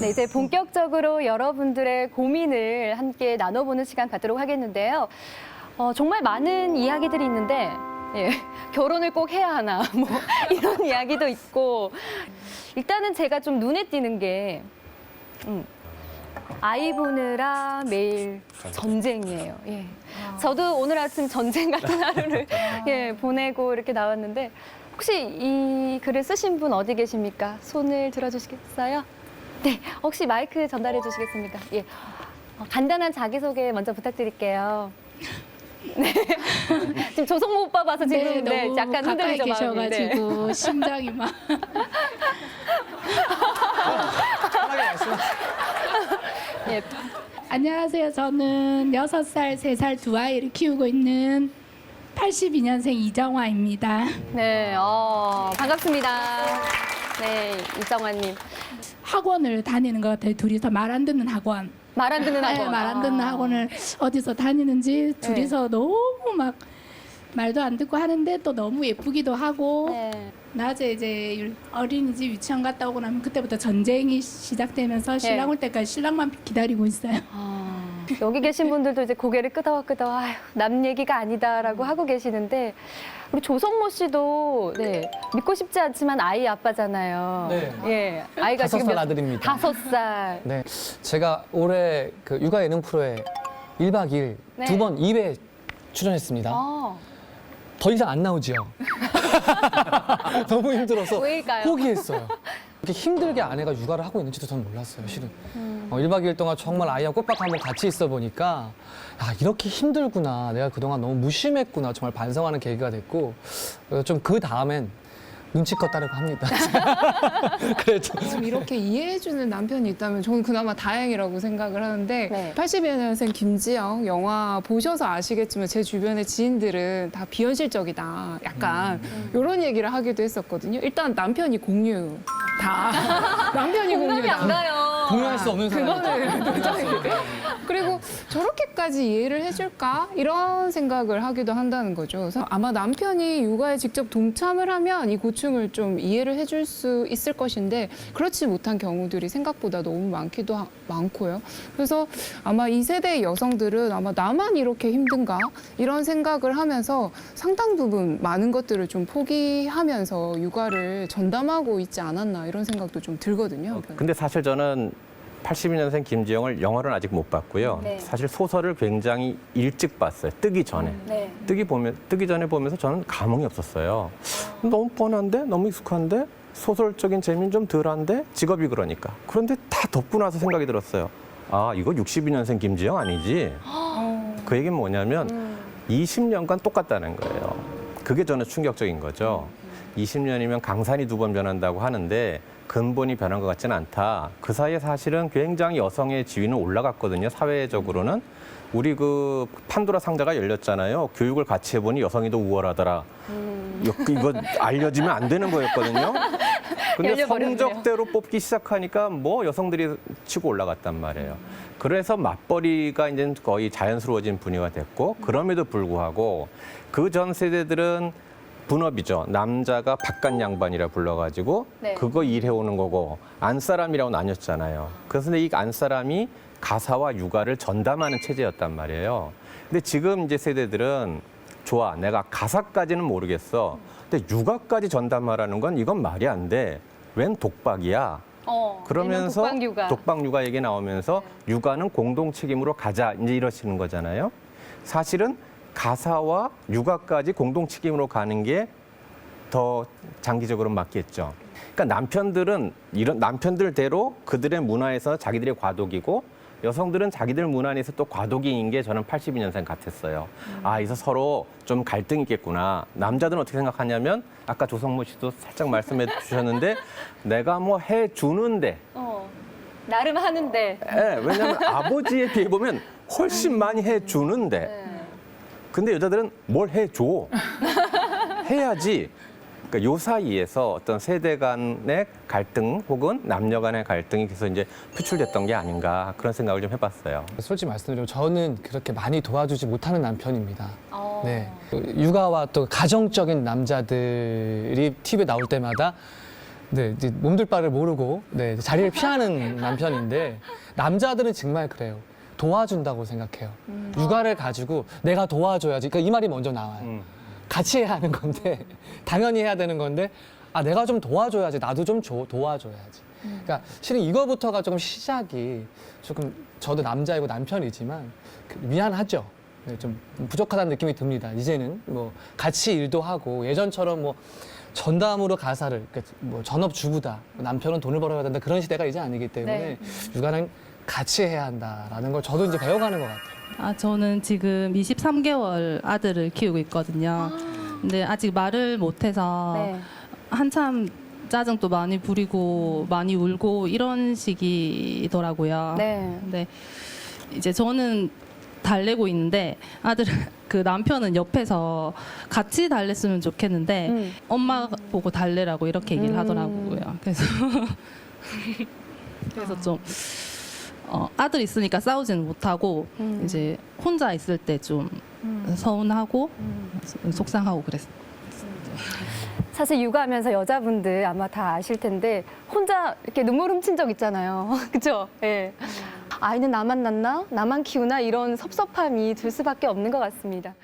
네, 이제 본격적으로 여러분들의 고민을 함께 나눠보는 시간 갖도록 하겠는데요. 어, 정말 많은 이야기들이 있는데, 예, 결혼을 꼭 해야 하나, 뭐, 이런 이야기도 있고, 일단은 제가 좀 눈에 띄는 게, 음, 아이 보느라 매일 전쟁이에요. 예. 저도 오늘 아침 전쟁 같은 하루를 예, 보내고 이렇게 나왔는데, 혹시 이 글을 쓰신 분 어디 계십니까? 손을 들어주시겠어요? 네, 혹시 마이크 전달해 주시겠습니까? 예. 어, 간단한 자기소개 먼저 부탁드릴게요. 네. 지금 조성모 오빠 봐서 지금 네, 너무 약간 가까이 흔들리죠, 마음이. 네. 계셔가지고 심장이 막 편하게. 예. 안녕하세요. 저는 여섯 살 세 살 두 아이를 키우고 있는 82년생 이정화입니다. 네, 어, 반갑습니다. 네, 이정환님. 학원을 다니는 것 같아요. 둘이서 말 안 듣는 학원. 말 안 듣는 학원. 말 안 듣는 아. 학원을 어디서 다니는지 둘이서 너무 막 말도 안 듣고 하는데 또 너무 예쁘기도 하고 네. 낮에 이제 어린이집 유치원 갔다 오고 나면 그때부터 전쟁이 시작되면서 신랑 올 때까지 신랑만 기다리고 있어요. 아, 여기 계신 분들도 이제 고개를 끄덕 끄덕 아휴, 남 얘기가 아니다라고 하고 계시는데 우리 조성모 씨도 네, 믿고 싶지 않지만 아이 아빠잖아요. 네. 예, 아이가 다섯 살 몇- 아들입니다. 다섯 살. 네, 제가 올해 그 육아 예능 프로에 1박 2일 네. 두번 2회 출연했습니다. 어, 더 이상 안 나오지요. 너무 힘들어서 왜일까요? 포기했어요. 이렇게 힘들게 아내가 육아를 하고 있는지도 저는 몰랐어요, 실은. 음. 어, 1박 2일 동안 정말 아이하고 꼬박 한번 같이 있어 보니까 야, 이렇게 힘들구나. 내가 그동안 너무 무심했구나. 정말 반성하는 계기가 됐고 좀 그 다음엔 눈치껏 따르고 합니다. 그래도 좀 이렇게 이해해주는 남편이 있다면 저는 그나마 다행이라고 생각을 하는데 네. 82년생 김지영 영화 보셔서 아시겠지만 제 주변의 지인들은 다 비현실적이다 약간 이런 얘기를 하기도 했었거든요. 일단 남편이 공유 다 남편이 공감이 안 공유다. 가요. 공유할 수 없는 사람이죠. 그거는 그리고 저렇게까지 이해를 해줄까 이런 생각을 하기도 한다는 거죠. 그래서 아마 남편이 육아에 직접 동참을 하면 이 고충을 좀 이해를 해줄 수 있을 것인데 그렇지 못한 경우들이 생각보다 너무 많기도 하- 많고요. 그래서 아마 이 세대의 여성들은 아마 나만 이렇게 힘든가 이런 생각을 하면서 상당 부분 많은 것들을 좀 포기하면서 육아를 전담하고 있지 않았나 이런 생각도 좀 들거든요. 근데 사실 저는 82년생 김지영을 영화를 아직 못 봤고요. 네. 사실 소설을 굉장히 일찍 봤어요. 뜨기 전에. 네. 뜨기 보면 뜨기 전에 보면서 저는 감흥이 없었어요. 너무 뻔한데 너무 익숙한데 소설적인 재미는 좀 덜한데 직업이 그러니까. 그런데 다 덮고 나서 생각이 들었어요. 아 이거 62년생 김지영 아니지? 그 얘기는 뭐냐면 음. 20년간 똑같다는 거예요. 그게 저는 충격적인 거죠. 20년이면 강산이 두 번 변한다고 하는데 근본이 변한 것 같지는 않다. 그 사이에 사실은 굉장히 여성의 지위는 올라갔거든요. 사회적으로는. 우리 그 판도라 상자가 열렸잖아요. 교육을 같이 해보니 여성이 더 우월하더라. 음. 이거, 이거 알려지면 안 되는 거였거든요. 근데 열려버렸네요. 성적대로 뽑기 시작하니까 뭐 여성들이 치고 올라갔단 말이에요. 그래서 맞벌이가 이제 거의 자연스러워진 분위기가 됐고 그럼에도 불구하고 그 전 세대들은 분업이죠. 남자가 바깥 양반이라 불러가지고 네. 그거 일해오는 거고 안사람이라고 나뉘었잖아요. 그래서 이 안사람이 가사와 육아를 전담하는 체제였단 말이에요. 근데 지금 이제 세대들은 좋아, 내가 가사까지는 모르겠어. 근데 육아까지 전담하라는 건 이건 말이 안 돼. 웬 독박이야. 어, 그러면서 독방 육아. 독박 육아 얘기 나오면서 육아는 공동 책임으로 가자 이제 이러시는 거잖아요. 사실은 가사와 육아까지 공동 책임으로 가는 게 더 장기적으로 맞겠죠. 그러니까 남편들은 이런 남편들대로 그들의 문화에서 자기들이 과도기고 여성들은 자기들 문화 안에서 또 과도기인 게 저는 82년생 같았어요. 아, 이서 서로 좀 갈등이 있겠구나. 남자들은 어떻게 생각하냐면 아까 조성모 씨도 살짝 말씀해 주셨는데 내가 뭐 해 주는데 어, 나름 하는데. 예, 왜냐하면 아버지에 비해 보면 훨씬 많이 해 주는데 네. 근데 여자들은 뭘 해줘 해야지 그러니까 요 사이에서 어떤 세대 간의 갈등 혹은 남녀 간의 갈등이 계속 이제 표출됐던 게 아닌가 그런 생각을 좀 해봤어요. 솔직히 말씀드리면 저는 그렇게 많이 도와주지 못하는 남편입니다. 어. 네. 육아와 또 가정적인 남자들이 TV에 나올 때마다 네, 이제 몸둘 바를 모르고 네, 자리를 피하는 남편인데 남자들은 정말 그래요. 도와준다고 생각해요. 육아를 가지고 내가 도와줘야지. 그러니까 이 말이 먼저 나와요. 음. 같이 해야 하는 건데 당연히 해야 되는 건데 아 내가 좀 도와줘야지 나도 좀 줘- 도와줘야지 그러니까 실은 이거부터가 조금 시작이 조금 저도 남자이고 남편이지만 그 미안하죠 네, 좀 부족하다는 느낌이 듭니다 이제는 뭐 같이 일도 하고 예전처럼 뭐 전담으로 가사를 그러니까 뭐 전업 주부다 남편은 돈을 벌어야 된다 그런 시대가 이제 아니기 때문에 네. 육아는 같이 해야 한다라는 걸 저도 이제 배워가는 것 같아요. 아, 저는 지금 23개월 아들을 키우고 있거든요. 근데 아직 말을 못해서 네. 한참 짜증도 많이 부리고 많이 울고 이런 시기더라고요. 네. 근데 이제 저는 달래고 있는데 아들 그 남편은 옆에서 같이 달랬으면 좋겠는데 음. 엄마 보고 달래라고 이렇게 얘기를 음. 하더라고요. 그래서 그래서 좀 어, 아들 있으니까 싸우지는 못하고 음. 이제 혼자 있을 때좀 서운하고 속상하고 그랬어요. 사실 육아하면서 여자분들 아마 다 아실 텐데 혼자 이렇게 눈물 훔친 적 있잖아요. 그죠? 예. 아이는 나만 낳나? 나만 키우나? 이런 섭섭함이 들 수밖에 없는 것 같습니다.